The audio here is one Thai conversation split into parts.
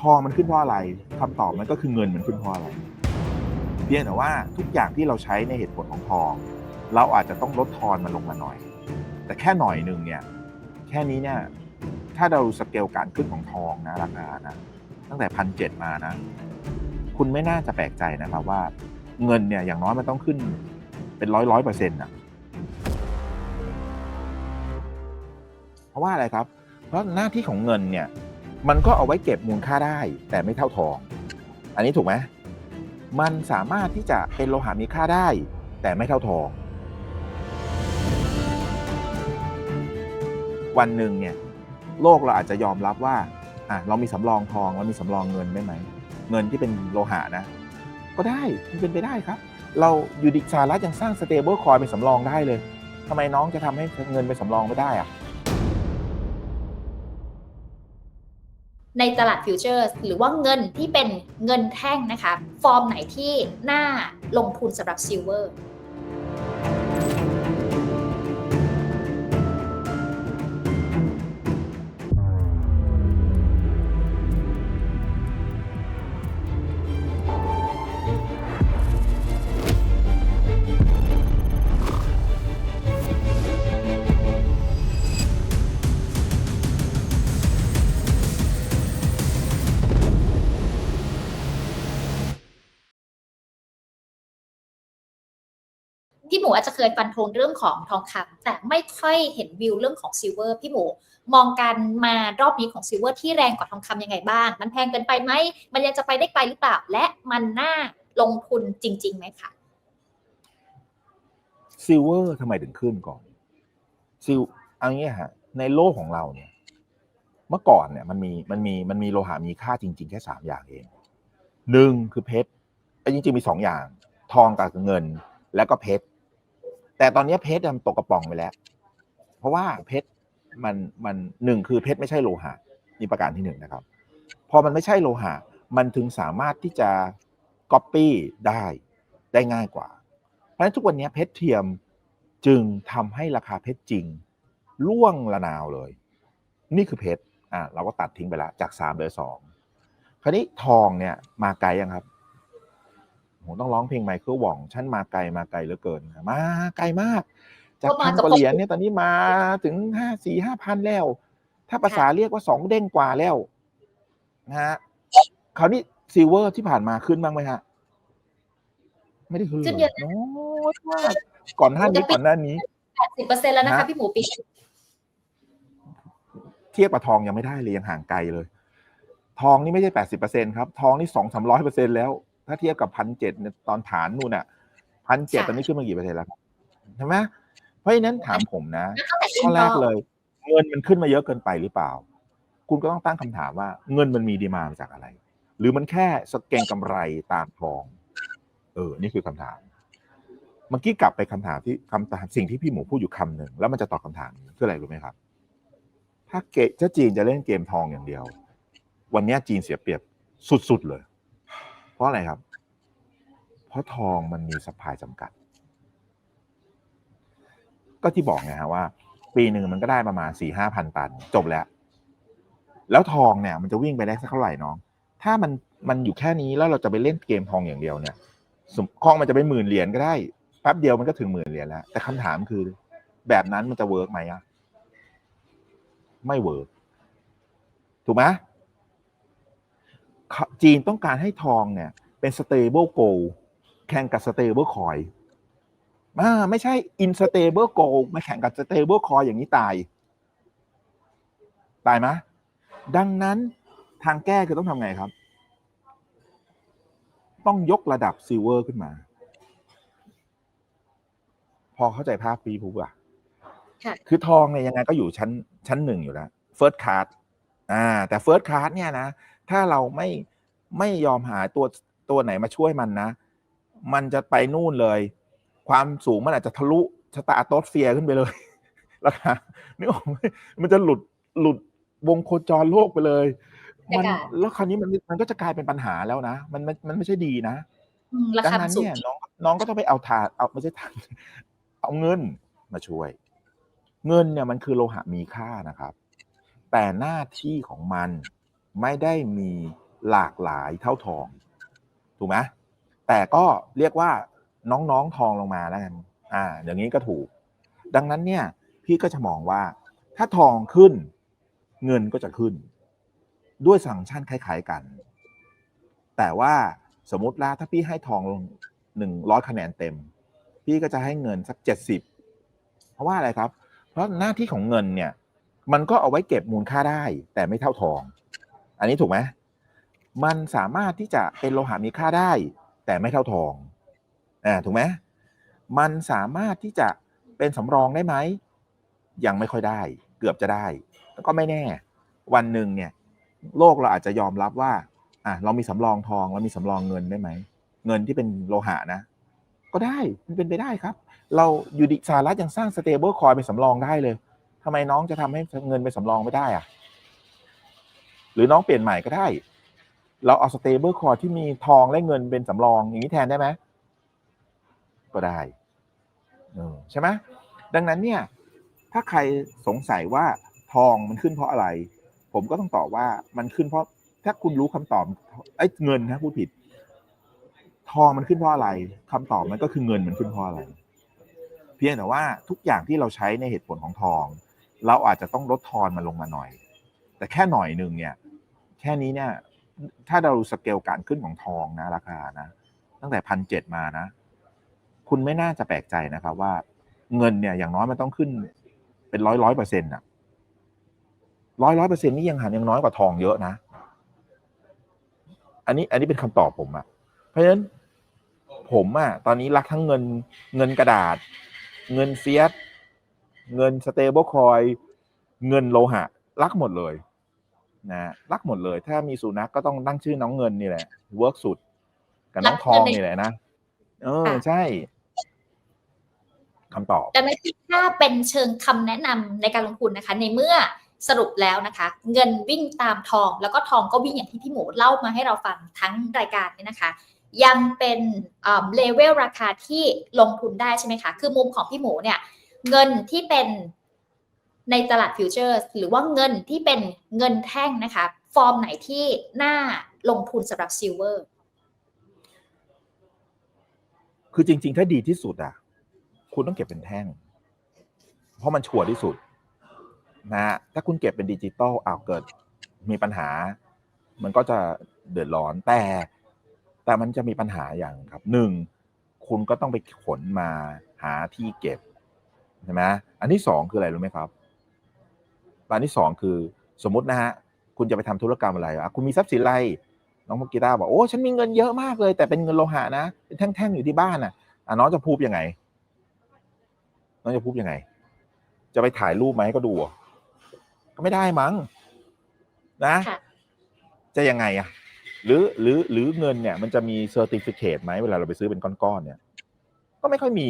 ทองมันขึ้นเพราะอะไรคำตอบมันก็คือเงินมันขึ้นเพราะอะไร เพียงแต่ว่าทุกอย่างที่เราใช้ในเหตุผลของทอง เราอาจจะต้องลดทอนมันลงมาหน่อย แต่แค่หน่อยหนึ่งเนี่ย แค่นี้เนี่ยถ้าเราสเกลการขึ้นของทองนะราคานะตั้งแต่พันเจ็ดมานะ คุณไม่น่าจะแปลกใจนะครับว่า เงินเนี่ยอย่างน้อยมันต้องขึ้นเป็นร้อยร้อยเปอร์เซ็นต์นะเพราะว่าอะไรครับ เพราะหน้าที่ของเงินเนี่ย มันก็เอาไว้เก็บมูลค่าได้ แต่ไม่เท่าทอง อันนี้ถูกไหมมันสามารถที่จะเป็นโลหะมีค่าได้ แต่ไม่เท่าทอง วันหนึ่งเนี่ยโลกเราอาจจะยอมรับว่าอะเรามีสำรองทองเรามีสำรองเงินได้ไหมเงินที่เป็นโลหะนะ ก็ได้มันเป็นไปได้ครับ เราอยู่ดิสหรัฐยังสร้างสเตเบิลคอยเป็นสำรองได้เลยทำไมน้องจะทำให้เงินเป็นสำรองไม่ได้อะ ในตลาดฟิวเจอร์หรือว่าเงินที่เป็นเงินแท่งนะคะ ฟอร์มไหนที่น่าลงทุนสำหรับซิลเวอร์ มูอาจจะเคยฟันธงเรื่องของทองคำแต่ไม่ค่อยเห็นวิวเรื่องของซิลเวอร์พี่หมูมองการมารอบนี้ของซิลเวอร์ที่แรงกว่าทองคำยังไงบ้าง มันแพงเกินไปไหม มันยังจะไปได้ไกลหรือเปล่า และมันน่าลงทุนจริงๆไหมคะซิลเวอร์ทำไมถึงขึ้นก่อนซิลเอางี้ฮะในโลกของเราเนี่ย เมื่อก่อนเนี่ยมันมีมันมีมันมีโลหะมีค่าจริง ๆ แค่สามอย่างเองหนึ่งคือเพชรไอ้จริงๆมีสองอย่าง ทองกับเงิน แล้วก็เพชร แต่ตอนนี้เพชรมันตกกระป๋องไปแล้ว เพราะว่าเพชรมันมันหนึ่งคือเพชรไม่ใช่โลหะนี่ประการที่หนึ่งนะครับ พอมันไม่ใช่โลหะ มันถึงสามารถที่จะก๊อปปี้ได้ได้ง่ายกว่า เพราะฉะนั้นทุกวันนี้เพชรเทียมจึงทำให้ราคาเพชรจริงล่วงระนาวเลย นี่คือเพชรอะเราก็ตัดทิ้งไปแล้วจากสามเหลือสองคราวนี้ทองเนี่ยมาไกลยังครับ ผมต้องร้องเพลงไมเคิลหว่องฉันมาไกลมาไกลเหลือเกิน มาไกลมาก จากก็มาพันกับกว่าเหรียญเนี่ยตอนนี้มาถึงห้าสี่ห้าพันแล้ว ถ้าภาษาเรียกว่าสองเด้งกว่าแล้วนะฮะคราวนี้ซิลเวอร์ที่ผ่านมาขึ้นบ้างไหมฮะไม่ได้ขึ้นขึ้นเลเยยอะน้อยมากก่อนหน้านี้ก่อนหน้านี้80%แล้วนะคะฮะพี่หมูปีนี้เทียบกับทองยังไม่ได้เลยยังห่างไกลเลย ทองนี่ไม่ใช่แปดสิบเปอร์เซ็นครับ ทองนี่สองสามร้อยเปอร์เซ็นแล้ว ถ้าเทียบกับพันเจ็ดตอนฐานนู่นน่ะพันเจ็ดตอนนี้ขึ้นมากี่เปอร์เซ็นต์แล้วครับใช่ไหมเพราะฉะนั้นถามผมนะตั้งแต่ขึ้ข้อนแรก็กเลย เงินมันขึ้นมาเยอะเกินไปหรือเปล่า คุณก็ต้องตั้งคำถามว่า เงินมันมีดีมามาจากอะไร หรือมันแค่สเกงกำไรตามทอง เออ นี่คือคำถามเมื่อกี้กลับไปคำถามที่คำถามสิ่งที่พี่หมูพูดอยู่คำหนึ่งแล้วมันจะตอบคำถามนี้คืออะไรรู้ไหมครับ ถ้าเกถ้าจีนจะเล่นเกมทองอย่างเดียว วันนี้จีนเสียเปรียบสุดๆเลย เพราะอะไรครับ เพราะทองมันมีสปายจำกัด ก็ที่บอกไงฮะว่า ปีหนึ่งมันก็ได้ประมาณสี่ห้าพันตัน จบแล้ว แล้วทองเนี่ย มันจะวิ่งไปได้สักเท่าไหร่น้อง ถ้ามันมันอยู่แค่นี้แล้วเราจะไปเล่นเกมทองอย่างเดียวเนี่ยสมทองมันจะไปหมื่นเหรียญก็ได้แป๊บเดียวมันก็ถึงหมื่นเหรียญแล้ว แต่คำถามคือ แบบนั้นมันจะเวิร์กไหมอะไม่เวิร์กถูกไหม จีนต้องการให้ทองเนี่ย เป็น stable gold แข่งกับ stable coin อ่าไม่ใช่ unstable gold มาแข่งกับ stable coin อย่างนี้ตาย ตายไหมดังนั้นทางแก้คือต้องทำไงครับ ต้องยกระดับซิลเวอร์ขึ้นมา พอเข้าใจภาพปีปุ๊บอะค่ะคือทองเนี่ยยังไงก็อยู่ชั้นชั้นหนึ่งอยู่แล้วเฟิร์สค a า d อ่า แต่เฟิร์สค a า d เนี่ยนะ ถ้าเราไม่ไม่ยอมหาตัวตัวไหนมาช่วยมันนะ มันจะไปนู่นเลย ความสูงมันอาจจะทะลุสตาร์โตสเฟียร์ขึ้นไปเลยราคานึกออกไหมมันจะหลุดหลุดวงโคจรโลกไปเลยมันแต่การแล้วคราวนี้มันมันก็จะกลายเป็นปัญหาแล้วนะ มันมันมันไม่ใช่ดีนะอืมราดังคามันั้นนสูงเนี่ยน้องน้องก็ต้องไปเอาทานเอาไม่ใช่ทานเอาเงินมาช่วย เงินเนี่ยมันคือโลหะมีค่านะครับ แต่หน้าที่ของมัน ไม่ได้มีหลากหลายเท่าทอง ถูกไหมแต่ก็เรียกว่าน้องๆทองลงมาแล้วกันอ่าอย่างนี้ก็ถูก ดังนั้นเนี่ย พี่ก็จะมองว่า ถ้าทองขึ้น เงินก็จะขึ้น ด้วยสังชันคล้าย ๆกัน แต่ว่าสมมติว่าถ้าพี่ให้ทองลงหนึ่งร้อยคะแนนเต็ม พี่ก็จะให้เงินสักเจ็ดสิบเพราะว่าอะไรครับ เพราะหน้าที่ของเงินเนี่ย มันก็เอาไว้เก็บมูลค่าได้ แต่ไม่เท่าทอง อันนี้ถูกไหมมันสามารถที่จะเป็นโลหะมีค่าได้ แต่ไม่เท่าทองอ่าถูกไหมมันสามารถที่จะเป็นสำรองได้ไหมยังไม่ค่อยได้ เกือบจะได้แล้วก็ไม่แน่ วันหนึ่งเนี่ย โลกเราอาจจะยอมรับว่า อะเรามีสำรองทองเรามีสำรองเงินได้ไหมเงินที่เป็นโลหะนะ ก็ได้มันเป็นไปได้ครับ เราอยู่ดิสหรัฐยังสร้างสเตเบิลคอยเป็นสำรองได้เลยทำไมน้องจะทำให้เงินเป็นสำรองไม่ได้อะ หรือน้องเปลี่ยนใหม่ก็ได้ เราเอาสเตเบิลคอยที่มีทองและเงินเป็นสำรองอย่างนี้แทนได้ไหมก็ได้ใช่ไหมดังนั้นเนี่ย ถ้าใครสงสัยว่าทองมันขึ้นเพราะอะไร ผมก็ต้องตอบว่ามันขึ้นเพราะ ถ้าคุณรู้คำตอบไอ้เงินนะพูดผิด ทองมันขึ้นเพราะอะไรคำตอบมันก็คือเงินมันขึ้นเพราะอะไร เพียงแต่ว่าทุกอย่างที่เราใช้ในเหตุผลของทอง เราอาจจะต้องลดทอนมันลงมาหน่อย แต่แค่หน่อยหนึ่งเนี่ย แค่นี้เนี่ย ถ้าเราสเกลการขึ้นของทองนะราคานะ ตั้งแต่พันเจ็ดมานะ คุณไม่น่าจะแปลกใจนะครับว่าเงินเนี่ย อย่างน้อยมันต้องขึ้น เป็นร้อยร้อยเปอร์เซ็นต์อะร้อยร้อยเปอร์เซ็นต์นี่ยังหันยังน้อยกว่าทองเยอะนะ อันนี้อันนี้เป็นคำตอบผมอะเพราะฉะนั้นผมอะตอนนี้รักทั้งเงินเงินกระดาษ เงินเฟียสเงินสเตเบิลคอย เงินโลหะ รักหมดเลย นะรักหมดเลย ถ้ามีสุนัขกก็ต้องตั้งชื่อน้องเงินนี่แหละเวิร์กสุด กับน้องทองนี่แหละนะเออใช่คำตอบดังนั้นถ้าเป็นเชิงคำแนะนำในการลงทุนนะคะ ในเมื่อสรุปแล้วนะคะ เงินวิ่งตามทองแล้วก็ทองก็วิ่งอย่างที่พี่หมูเล่ามาให้เราฟังทั้งรายการนี้นะคะ ยังเป็นเลเวลราคาที่ลงทุนได้ใช่ไหมคะ คือมุมของพี่หมูเนี่ย เงินที่เป็น ในตลาดฟิวเจอร์หรือว่าเงินที่เป็นเงินแท่งนะคะ ฟอร์มไหนที่น่าลงทุนสำหรับซิลเวอร์คือจริง ๆ ถ้าดีที่สุดอะ คุณต้องเก็บเป็นแท่ง เพราะมันชัวร์ที่สุดนะฮะถ้าคุณเก็บเป็นดิจิตอลอ้าวเกิดมีปัญหา มันก็จะเดือดร้อนแต่ แต่มันจะมีปัญหาอย่างครับหนึ่งคุณก็ต้องไปขนมาหาที่เก็บใช่ไหมอันที่สองคืออะไรรู้ไหมครับ อันที่สองคือสมมตินะฮะคุณจะไปทำธุรกรรมอะไรอะคุณมีทรัพย์สินอะไร น้องมุกิต้าบอกโอ้ฉันมีเงินเยอะมากเลย แต่เป็นเงินโลหะนะเป็นแท่งๆอยู่ที่บ้านอะอะน้องจะพูดยังไง น้องจะพูดยังไง จะไปถ่ายรูปไหมาให้ก็ดูอะก็ไม่ได้มั้งนะค่ะจะยังไงอะ หรือหรือหรือเงินเนี่ย มันจะมีเซอร์ติฟิเคตไหมเวลาเราไปซื้อเป็นก้อนๆเนี่ย ก็ไม่ค่อยมี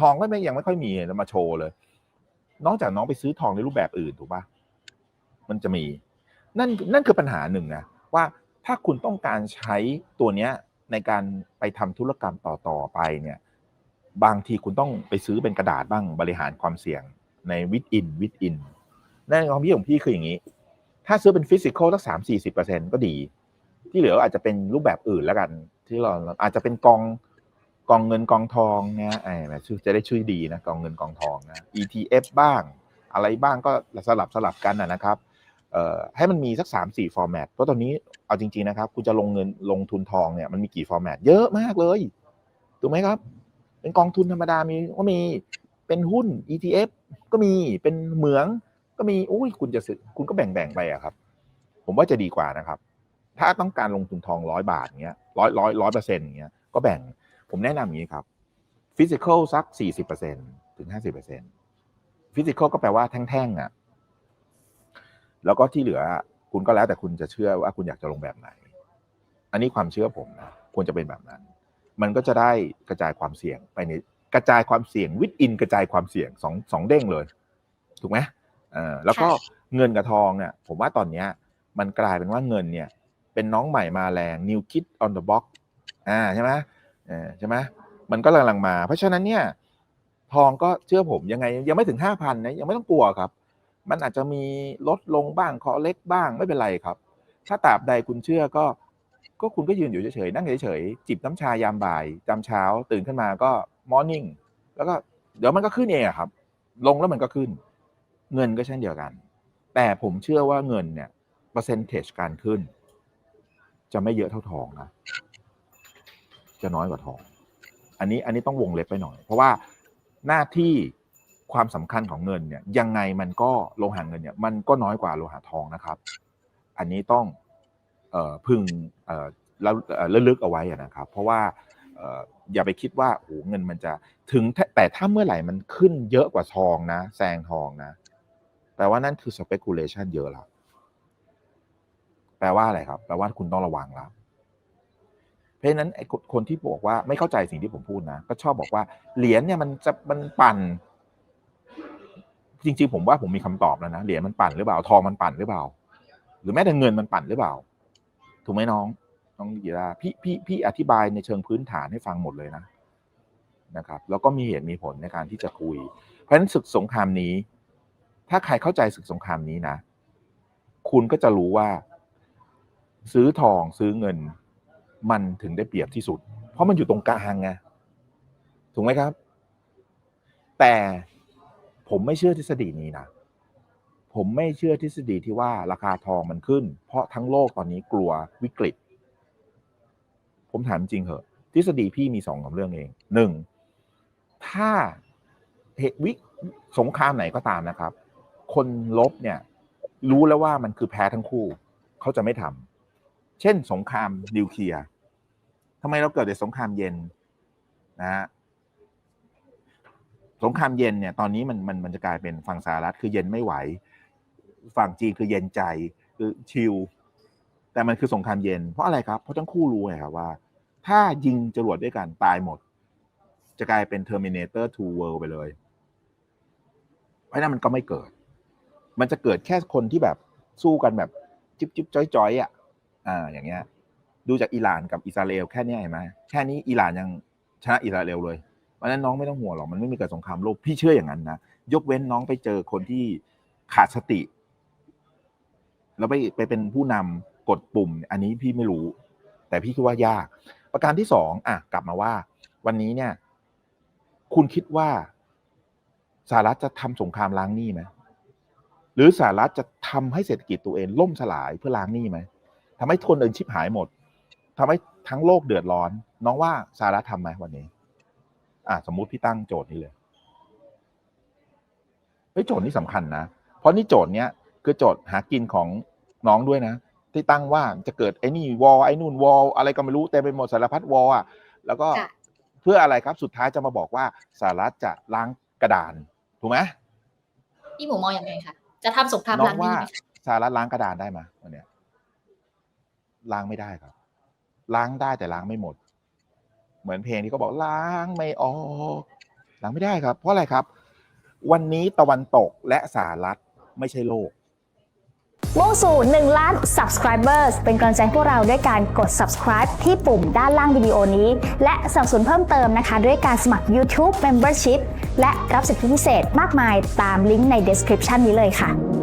ทองก็ไม่ยังไม่ค่อยมีแล้วมาโชว์เลย นอกจากน้องไปซื้อทองในรูปแบบอื่นถูกปะมันจะมี นั่นนั่นคือปัญหาหนึ่งนะว่าถ้าคุณต้องการใช้ตัวเนี้ยในการไปทำธุรกรรมต่อๆไปเนี่ย บางทีคุณต้องไปซื้อเป็นกระดาษบ้างบริหารความเสี่ยงในวิดอินวิดอินนั่นความพี่ของพี่คืออย่างนี้ ถ้าซื้อเป็นฟิสิกอลสักสามสี่สิบเปอร์เซ็นก็ดี ที่เหลืออาจจะเป็นรูปแบบอื่นแล้วกัน ที่เราอาจจะเป็นกอง กองเงินกองทองเนี่ยไอ้ชื่อจะได้ชื่อดีนะกองเงินกองทองนะ ETF บ้าง อะไรบ้างก็สลับสลับกันนะครับให้มันมีสักสามสี่ฟอร์แมตเพราะตอนนี้เอาจริง ๆ นะครับ คุณจะลงเงินลงทุนทองเนี่ยมันมีกี่ฟอร์แมตเยอะมากเลย ถูกไหมครับ เป็นกองทุนธรรมดามีก็มีเป็นหุ้น ETF ก็มีเป็นเหมืองก็มีอุ้ยคุณจะซื้อคุณก็แบ่งๆไปอะครับ ผมว่าจะดีกว่านะครับ ถ้าต้องการลงทุนทองร้อยบาทเงี้ยร้อยร้อยร้อยเปอร์เซ็นต์เงี้ยก็แบ่ง ผมแนะนำอย่างนี้ครับฟิสิกอลสักสี่สิบเปอร์เซ็นถึงห้าสิบเปอร์เซ็นฟิสิกอลก็แปลว่าแท่งๆอะแล้วก็ที่เหลือคุณก็แล้วแต่คุณจะเชื่อว่าคุณอยากจะลงแบบไหน อันนี้ความเชื่อผมนะควรจะเป็นแบบนั้น มันก็จะได้กระจายความเสี่ยงไปในกระจายความเสี่ยงวิดอินกระจายความเสี่ยงสองสองเด้งเลย ถูกไหมเออแล้วก็เงินกับทองเนี่ยผมว่าตอนเนี้ยมันกลายเป็นว่าเงินเนี่ย เป็นน้องใหม่มาแรง new kid on the block อ่าใช่ไหมเออ ใช่ไหมมันก็กำลังมา เพราะฉะนั้นเนี่ยทองก็เชื่อผมยังไง ยังไม่ถึงห้าพันนะยังไม่ต้องกลัวครับ มันอาจจะมีลดลงบ้างคอเล็กบ้างไม่เป็นไรครับ ถ้าตราบใดคุณเชื่อก็ ก็คุณก็ยืนอยู่เฉยๆนั่งเฉยๆจิบน้ำชายามบ่ายจำเช้า ตื่นขึ้นมาก็มอร์นิ่งแล้วก็เดี๋ยวมันก็ขึ้นเองครับ ลงแล้วมันก็ขึ้น เงินก็เช่นเดียวกัน แต่ผมเชื่อว่าเงินเนี่ยเปอร์เซนเทจการขึ้น จะไม่เยอะเท่าทองนะ จะน้อยกว่าทอง อันนี้อันนี้ต้องวงเล็บไปหน่อย เพราะว่าหน้าที่ความสำคัญของเงินเนี่ยยังไงมันก็โลหะเงินเนี่ยมันก็น้อยกว่าโลหะทองนะครับ อันนี้ต้องเอ่อพึงเอ่อแล้วเอ่อระลึกเอาไว้นะครับ เพราะว่าเอ่ออย่าไปคิดว่าโอ้เงินมันจะถึงแต่แต่ถ้าเมื่อไหร่มันขึ้นเยอะกว่าทองนะแซงทองนะแปลว่านั่นคือ speculation เยอะแล้วแปลว่าอะไรครับ แปลว่าคุณต้องระวังแล้ว ราะฉะนั้นไอ้คนที่บอกว่าไม่เข้าใจสิ่งที่ผมพูดนะก็ชอบบอกว่าเหรียญเนี่ยมันจะมันปั่น จริงๆผมว่าผมมีคำตอบแล้วนะเหรียญมันปั่นหรือเปล่าทองมันปั่นหรือเปล่า หรือแม้แต่เงินมันปั่นหรือเปล่า ถูกไหมน้องน้องกีฬาพี่พี่พี่อธิบายในเชิงพื้นฐานให้ฟังหมดเลยนะนะครับ แล้วก็มีเหตุมีผลในการที่จะคุย เพราะฉะนั้นศึกสงครามนี้ ถ้าใครเข้าใจศึกสงครามนี้นะ คุณก็จะรู้ว่า ซื้อทองซื้อเงิน มันถึงได้เปรียบที่สุด เพราะมันอยู่ตรงกลางไงถูกไหมครับ แต่ผมไม่เชื่อทฤษฎีนี้นะผมไม่เชื่อทฤษฎีที่ว่าราคาทองมันขึ้น เพราะทั้งโลกตอนนี้กลัววิกฤต ผมถามจริงเหอะ ทฤษฎีพี่มีสองกับเรื่องเองหนึ่งถ้าเหตุวิสงครามไหนก็ตามนะครับ คนลบเนี่ย รู้แล้วว่ามันคือแพ้ทั้งคู่ เขาจะไม่ทำเช่น สงครามนิวเคลียร์ ทำไมเราเกิดในสงครามเย็นนะฮะสงครามเย็นเนี่ยตอนนี้มันมันมันจะกลายเป็นฝั่งสหรัฐคือเย็นไม่ไหว ฝั่งจีนคือเย็นใจคือชิลแต่มันคือสงครามเย็น เพราะอะไรครับ เพราะทั้งคู่รู้ไงครับว่า ถ้ายิงจรวดด้วยกันตายหมด จะกลายเป็น Terminator 2 World ไปเลยเพราะนั้นมันก็ไม่เกิด มันจะเกิดแค่คนที่แบบสู้กันแบบ จิ๊บจิ๊บจ้อยจ้อยอะอ่าอย่างเงี้ย ดูจากอิหร่านกับอิสราเอลแค่เนี้ยเห็นไหมแค่นี้อิหร่านยังชนะอิสราเอลเลยเพราะนั้นน้องไม่ต้องห่วงหรอกมันไม่มีเกิดสงครามโลกพี่เชื่ออย่างนั้นนะยกเว้นน้องไปเจอคนที่ขาดสติ แล้วไปไปเป็นผู้นำกดปุ่ม อันนี้พี่ไม่รู้ แต่พี่คิดว่ายาก ประการที่สองอะ กลับมาว่า วันนี้เนี่ย คุณคิดว่าสหรัฐจะทำสงครามล้างหนี้ไหมหรือสหรัฐจะทำให้เศรษฐกิจตัวเองล่มสลายเพื่อล้างหนี้ไหมทำให้คนอื่นชิบหายหมด ทำให้ทั้งโลกเดือดร้อน น้องว่าสหรัฐทำไหมวันนี้ อะสมมุติพี่ตั้งโจทย์นี้เลยเฮ้ยโจทย์นี้สำคัญนะ เพราะนี่โจทย์เนี้ยคือโจทย์หากินของน้องด้วยนะ ที่ตั้งว่าจะเกิดไอ้นี่วอลไอ้นู่นวอลอะไรก็ไม่รู้เต็มไปหมดสารพัดวอลอะแล้วก็ค่ะเพื่ออะไรครับสุดท้ายจะมาบอกว่าสหรัฐจะล้างกระดาน ถูกไหมพี่หมูมองยังไงคะจะทำสงครามน้อล้างงหว่านี้ไหมคะสหรัฐล้างกระดานได้ไหมวันเนี้ยล้างไม่ได้ครับ ล้างได้แต่ล้างไม่หมด เหมือนเพลงที่เขาบอกล้างไม่ออกล้างไม่ได้ครับ เพราะอะไรครับ วันนี้ตะวันตกและสหรัฐไม่ใช่โลกมุ่งสู่1ล้าน subscribers เป็นกำลังใช้พวกเราด้วยการกด subscribe ที่ปุ่มด้านล่างวิดีโอนี้ และสับสนเพิ่มเติมนะคะ ด้วยการสมัคร YouTube Membership และรับสิทธิพิเศษมากมายตามลิงก์ใน description นี้เลยค่ะ